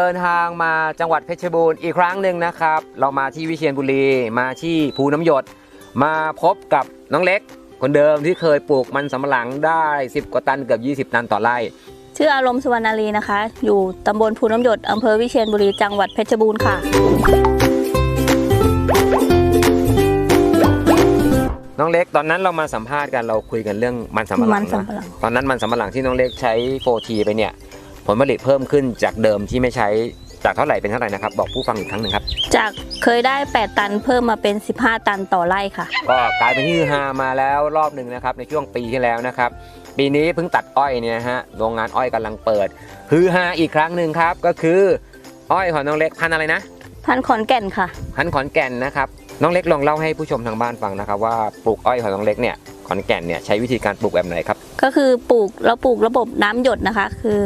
เดินทางมาจังหวัดเพชรบูรณ์อีกครั้งหนึ่งนะครับ เรามาที่วิเชียรบุรีมาที่ภูน้ำหยด มาพบกับน้องเล็ก คนเดิมที่เคยปลูกมันสำปะหลังได้ 10 กว่าตันเกือบ20 ตันต่อไร่ ชื่ออารมณ์สุวรรณารีนะคะ อยู่ตำบลภูน้ำหยดอำเภอวิเชียรบุรีจังหวัดเพชรบูรณ์ค่ะ น้องเล็กตอนนั้นเรามาสัมภาษณ์กันเราคุยกันเรื่องมันสำปะหลัมังนสำปะหลันะงตอนนั้นมันสำปะหลังที่น้องเล็กใช้โฟทีไปเนี่ย ผลผลิตเพิ่มขึ้นจากเดิมที่ไม่ใช้จากเท่าไหร่เป็นเท่าไหร่นะครับ บอกผู้ฟังอีกครั้งหนึ่งครับ จากเคยได้ 8 ตันเพิ่มมาเป็น 15 ตันต่อไร่ค่ะ ก็กลายเป็นที่ฮือฮามาแล้วรอบหนึ่งนะครับในช่วงปีที่แล้วนะครับ ปีนี้เพิ่งตัดอ้อยเนี่ยฮะโรงงานอ้อยกำลังเปิดฮือฮาอีกครั้งหนึ่งครับ ก็คืออ้อยของน้องเล็กพันธุ์อะไรนะพันธุ์ขอนแก่นค่ะ พันธุ์ขอนแก่นนะครับน้องเล็กลองเล่าให้ผู้ชมทางบ้านฟังนะครับ ว่าปลูกอ้อยของน้องเล็กเนี่ยขอนแก่นเนี่ยใช้วิธีการปลูกแบบไหนครับ ก็คือปลูกเราปลูกระบบน้ำหยดนะคะ คือ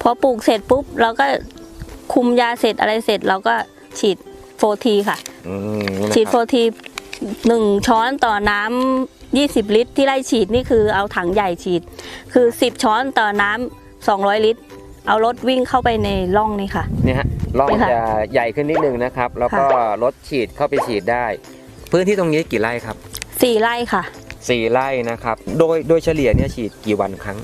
พอปลูกเสร็จปุ๊บเราก็คุมยาเสร็จอะไรเสร็จเราก็ฉีดโฟทีค่ะ อืมนี่นะฉีดคโฟรับทีหนึ่งช้อนต่อน้ำ20 ลิตร ที่ไล่ฉีดนี่คือเอาถังใหญ่ฉีด คือ 10 ช้อนต่อน้ำ200 ลิตร เอารถวิ่งเข้าไปในร่องนี่ค่ะ เนี่ยฮะลองนี่ค่ะจะใหญ่ขึ้นนิดนึงนะครับ แล้วก็รถฉีดเข้าไปฉีดได้ พื้นที่ตรงนี้กี่ไร่ครับ4ไร่ค่ะ สี่ไร่นะครับ โดยโดยเฉลี่ยเนี่ยฉีดกี่วันครั้ง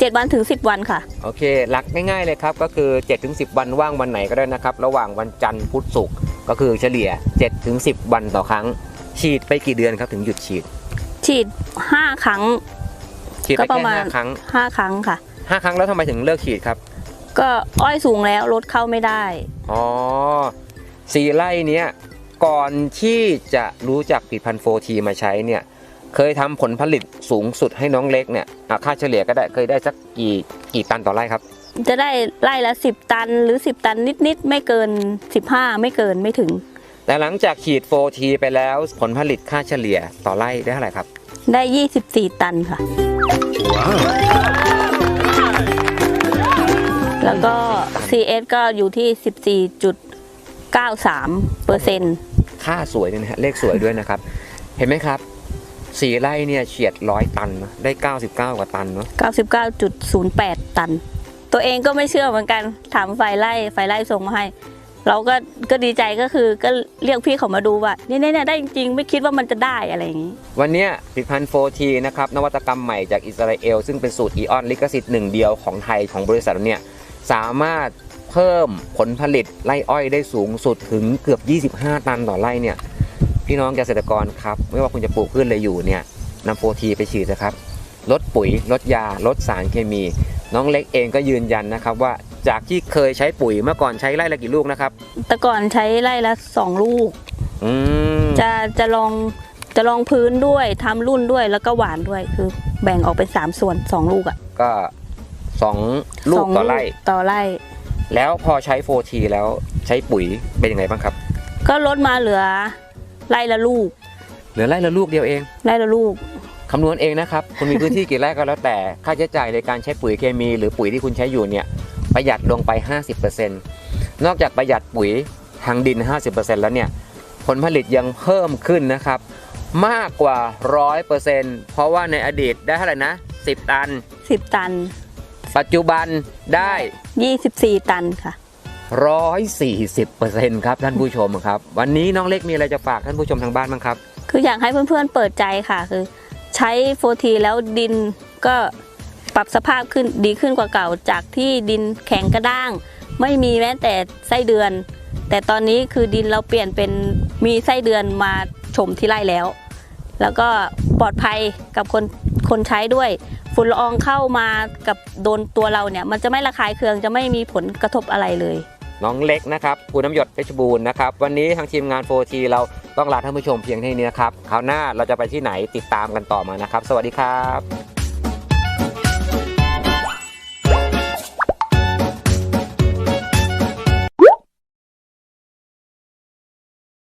7 วันถึง 10 วันค่ะ โอเค หลักง่ายๆเลยครับ ก็คือ 7-10 วันว่างวันไหนก็ได้นะครับ ระหว่างวันจันทร์พุธศุกร์ก็คือเฉลี่ย 7-10 วันต่อครั้ง ฉีดไปกี่เดือนครับถึงหยุดฉีด ฉีด 5 ครั้ง ฉีดไปก็ประแค่มาณห้าครั้ง5ครั้งค่ะ ห้าครั้งแล้วทำไมถึงเลิกฉีดครับ ก็อ้อยสูงแล้วรถเข้าไม่ได้ อ๋อสี่ไร่เนี้ยก่อนที่จะรู้จักผลิดพันโฟทีมาใช้เนี่ย เคยทำผลผลิตสูงสุดให้น้องเล็กเนี่ยอะค่าเฉลี่ยก็ได้เคยได้สักกี่กี่ตันต่อไร่ครับ จะได้ไร่ละ10ตันหรือ10ตันนิดๆ ไม่เกิน15ไม่เกินไม่ถึง แต่หลังจากฉีดโฟทีไปแล้วผลผลิตค่าเฉลี่ยต่อไร่ได้เท่าไหร่ครับ ได้24ตันค่ะ แล้วก็ CS ก็อยู่ที่14.93เปอร์เซ็นต์ค่าสวยเนี่ยนะฮะเลขสวยด้วยนะครับ เห็นไหมครับ สี่ไร่เนี่ยเฉียดร้อยตันนะได้99กว่าตันเนาะ99.08 ตัน ตัวเองก็ไม่เชื่อเหมือนกัน ถามไฟไล่ไฟไล่ส่งมาให้ เราก็ก็ดีใจก็คือก็เรียกพี่เขามาดูว่าเนี่ยเนี่ยได้จริงๆ ไม่คิดว่ามันจะได้อะไรอย่างนี้ วันเนี้ยผลิตภัณฑ์ 4T นะครับ นวัตกรรมใหม่จากอิสราเอล ซึ่งเป็นสูตรอีออนลิขสิทธิ์หนึ่งเดียวของไทยของบริษัทเราเนี่ย สามารถเพิ่มผลผลิตไร่อ้อยได้สูงสุดถึงเกือบ 25 ตันต่อไร่เนี่ย พี่น้องเกษตรกรครับ ไม่ว่าคุณจะปลูกพืชอะไรอยู่เนี่ยนำ 4T ไปฉีดนะครับลดปุ๋ยลดยาลดสารเคมี น้องเล็กเองก็ยืนยันนะครับว่าจากที่เคยใช้ปุ๋ยเมื่อก่อนใช้ไร่ละกี่ลูกนะครับ แต่ก่อนใช้ไร่ละสองลูกอืมจะจะลองจะลองพื้นด้วยทำรุ่นด้วยแล้วก็หวานด้วยคือ แบ่งออกเป็นสามส่วนสองลูกอะก็สองลูสกองต่อไร่ต่อไร่ แล้วพอใช้ 4T แล้วใช้ปุ๋ยเป็นยังไงบ้างครับ ก็ลดมาเหลือ ไร่ละลูก เหลือไร่ละลูกเดียวเองไร่ละลูกคำนวณเองนะครับคุณมีพื้นที่กี่ไร่ก็แล้วแต่ค่าใช้จ่ายในการใช้ปุ๋ยเคมี หรือปุ๋ยที่คุณใช้อยู่เนี่ยประหยัดลงไป 50%นอกจากประหยัดปุ๋ยทางดิน 50%แล้วเนี่ยผลผลิตยังเพิ่มขึ้นนะครับ มากกว่า 100%เพราะว่าในอดีตได้เท่าไหร่นะ 10 ตัน 10 ตัน ปัจจุบันได้ 24 ตันค่ะ 140%ครับท่านผู้ชมครับ วันนี้น้องเล็กมีอะไรจะฝากท่านผู้ชมทางบ้านบ้างครับ คืออยากให้เพื่อนๆเปิดใจค่ะคือ ใช้โฟทีแล้วดินก็ปรับสภาพขึ้นดีขึ้นกว่าเก่าจากที่ดินแข็งกระด้าง ไม่มีแม้แต่ไส้เดือน แต่ตอนนี้คือดินเราเปลี่ยนเป็นมีไส้เดือนมาชมที่ไร่แล้ว แล้วก็ปลอดภัยกับคนคนใช้ด้วยฝุ่นละอองเข้ามากับโดนตัวเราเนี่ย มันจะไม่ระคายเคืองจะไม่มีผลกระทบอะไรเลย น้องเล็กนะครับคุณน้ำหยดเพชรบูรณ์นะครับวันนี้ทางทีมงาน 4T เราต้องลาท่านผู้ชมเพียงเท่านี้นะครับคราวหน้าเราจะไปที่ไหนติดตามกันต่อมานะครับ สวัสดีครับ